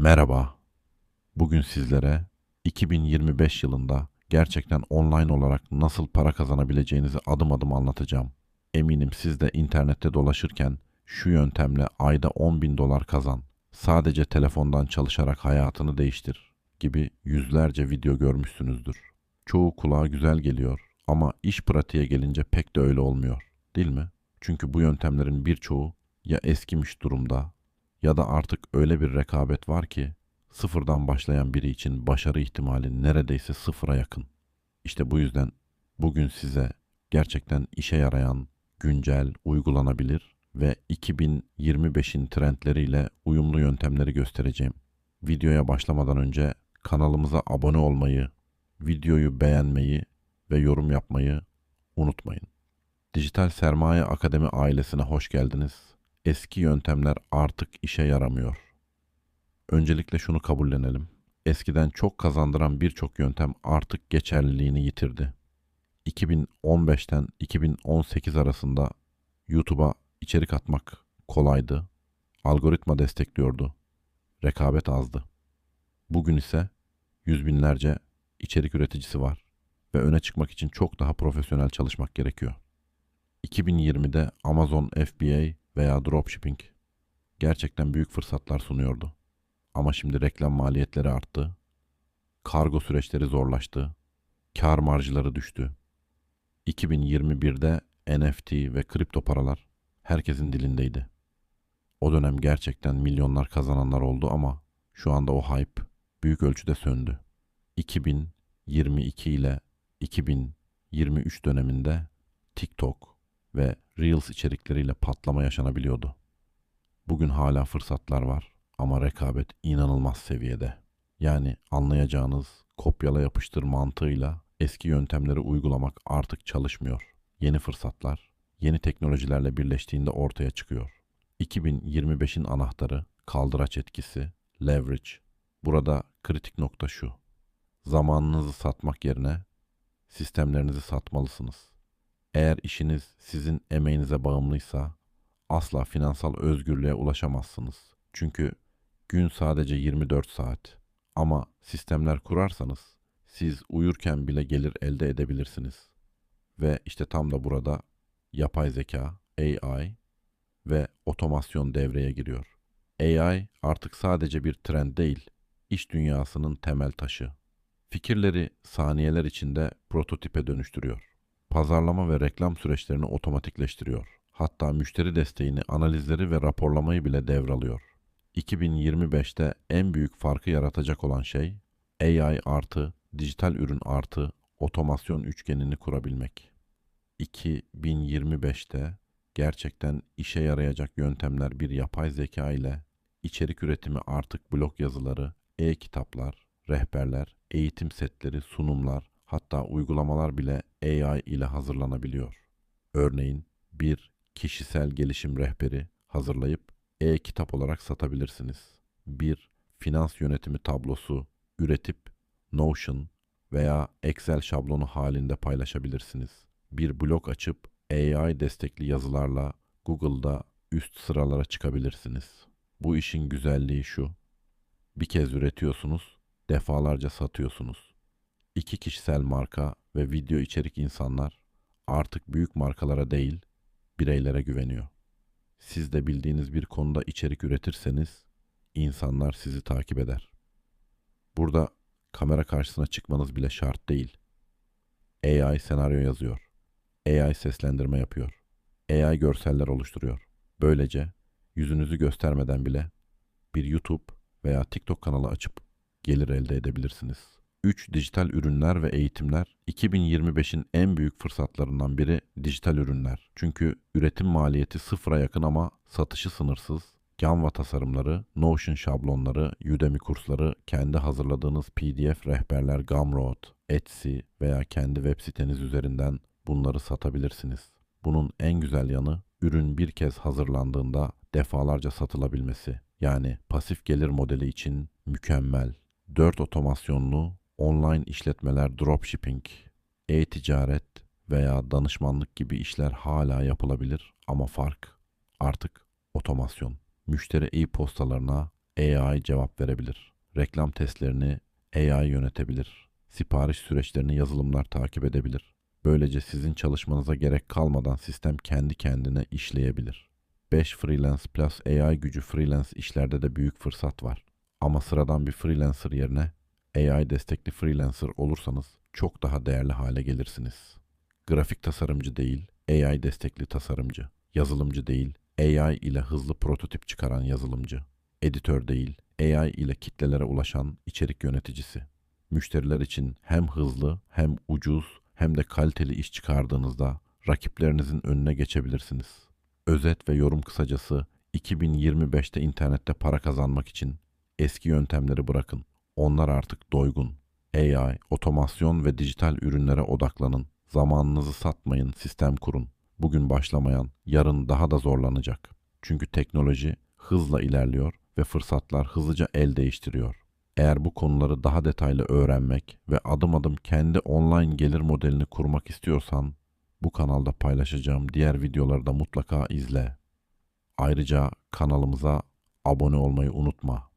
Merhaba. Bugün sizlere 2025 yılında gerçekten online olarak nasıl para kazanabileceğinizi adım adım anlatacağım. Eminim siz de internette dolaşırken şu yöntemle ayda 10 bin dolar kazan, sadece telefondan çalışarak hayatını değiştir gibi yüzlerce video görmüşsünüzdür. Çoğu kulağa güzel geliyor ama iş pratiğe gelince pek de öyle olmuyor, değil mi? Çünkü bu yöntemlerin birçoğu ya eskimiş durumda ya da artık öyle bir rekabet var ki sıfırdan başlayan biri için başarı ihtimali neredeyse sıfıra yakın. İşte bu yüzden bugün size gerçekten işe yarayan, güncel, uygulanabilir ve 2025'in trendleriyle uyumlu yöntemleri göstereceğim. Videoya başlamadan önce kanalımıza abone olmayı, videoyu beğenmeyi ve yorum yapmayı unutmayın. Dijital Sermaye Akademi ailesine hoş geldiniz. Eski yöntemler artık işe yaramıyor. Öncelikle şunu kabullenelim. Eskiden çok kazandıran birçok yöntem artık geçerliliğini yitirdi. 2015'ten 2018 arasında YouTube'a içerik atmak kolaydı. Algoritma destekliyordu. Rekabet azdı. Bugün ise yüz binlerce içerik üreticisi var ve öne çıkmak için çok daha profesyonel çalışmak gerekiyor. 2020'de Amazon FBA veya dropshipping gerçekten büyük fırsatlar sunuyordu. Ama şimdi reklam maliyetleri arttı, kargo süreçleri zorlaştı, kar marjları düştü. 2021'de NFT ve kripto paralar herkesin dilindeydi. O dönem gerçekten milyonlar kazananlar oldu ama şu anda o hype büyük ölçüde söndü. 2022 ile 2023 döneminde TikTok ve Reels içerikleriyle patlama yaşanabiliyordu. Bugün hala fırsatlar var ama rekabet inanılmaz seviyede. Yani anlayacağınız kopyala yapıştır mantığıyla eski yöntemleri uygulamak artık çalışmıyor. Yeni fırsatlar, yeni teknolojilerle birleştiğinde ortaya çıkıyor. 2025'in anahtarı kaldıraç etkisi, leverage. Burada kritik nokta şu. Zamanınızı satmak yerine sistemlerinizi satmalısınız. Eğer işiniz sizin emeğinize bağımlıysa asla finansal özgürlüğe ulaşamazsınız. Çünkü gün sadece 24 saat. Ama sistemler kurarsanız siz uyurken bile gelir elde edebilirsiniz. Ve işte tam da burada yapay zeka, AI ve otomasyon devreye giriyor. AI artık sadece bir trend değil, iş dünyasının temel taşı. Fikirleri saniyeler içinde prototipe dönüştürüyor. Pazarlama ve reklam süreçlerini otomatikleştiriyor. Hatta müşteri desteğini, analizleri ve raporlamayı bile devralıyor. 2025'te en büyük farkı yaratacak olan şey AI artı, dijital ürün artı, otomasyon üçgenini kurabilmek. 2025'te gerçekten işe yarayacak yöntemler bir yapay zeka ile içerik üretimi artık blog yazıları, e-kitaplar, rehberler, eğitim setleri, sunumlar, hatta uygulamalar bile AI ile hazırlanabiliyor. Örneğin bir kişisel gelişim rehberi hazırlayıp e-kitap olarak satabilirsiniz. Bir finans yönetimi tablosu üretip Notion veya Excel şablonu halinde paylaşabilirsiniz. Bir blog açıp AI destekli yazılarla Google'da üst sıralara çıkabilirsiniz. Bu işin güzelliği şu. Bir kez üretiyorsunuz, defalarca satıyorsunuz. İki kişisel marka ve video içerik insanlar artık büyük markalara değil, bireylere güveniyor. Siz de bildiğiniz bir konuda içerik üretirseniz insanlar sizi takip eder. Burada kamera karşısına çıkmanız bile şart değil. AI senaryo yazıyor. AI seslendirme yapıyor. AI görseller oluşturuyor. Böylece yüzünüzü göstermeden bile bir YouTube veya TikTok kanalı açıp gelir elde edebilirsiniz. 3 dijital ürünler ve eğitimler 2025'in en büyük fırsatlarından biri dijital ürünler. Çünkü üretim maliyeti sıfıra yakın ama satışı sınırsız. Canva tasarımları, Notion şablonları, Udemy kursları, kendi hazırladığınız PDF rehberler Gumroad, Etsy veya kendi web siteniz üzerinden bunları satabilirsiniz. Bunun en güzel yanı ürün bir kez hazırlandığında defalarca satılabilmesi. Yani pasif gelir modeli için mükemmel. 4 otomasyonlu online işletmeler dropshipping, e-ticaret veya danışmanlık gibi işler hala yapılabilir ama fark artık otomasyon. Müşteri e-postalarına AI cevap verebilir. Reklam testlerini AI yönetebilir. Sipariş süreçlerini yazılımlar takip edebilir. Böylece sizin çalışmanıza gerek kalmadan sistem kendi kendine işleyebilir. 5 Freelance Plus AI gücü freelance işlerde de büyük fırsat var. Ama sıradan bir freelancer yerine AI destekli freelancer olursanız çok daha değerli hale gelirsiniz. Grafik tasarımcı değil, AI destekli tasarımcı. Yazılımcı değil, AI ile hızlı prototip çıkaran yazılımcı. Editör değil, AI ile kitlelere ulaşan içerik yöneticisi. Müşteriler için hem hızlı, hem ucuz, hem de kaliteli iş çıkardığınızda rakiplerinizin önüne geçebilirsiniz. Özet ve yorum kısacası 2025'te internette para kazanmak için eski yöntemleri bırakın. Onlar artık doygun. AI, otomasyon ve dijital ürünlere odaklanın. Zamanınızı satmayın, sistem kurun. Bugün başlamayan yarın daha da zorlanacak. Çünkü teknoloji hızla ilerliyor ve fırsatlar hızlıca el değiştiriyor. Eğer bu konuları daha detaylı öğrenmek ve adım adım kendi online gelir modelini kurmak istiyorsan bu kanalda paylaşacağım diğer videoları da mutlaka izle. Ayrıca kanalımıza abone olmayı unutma.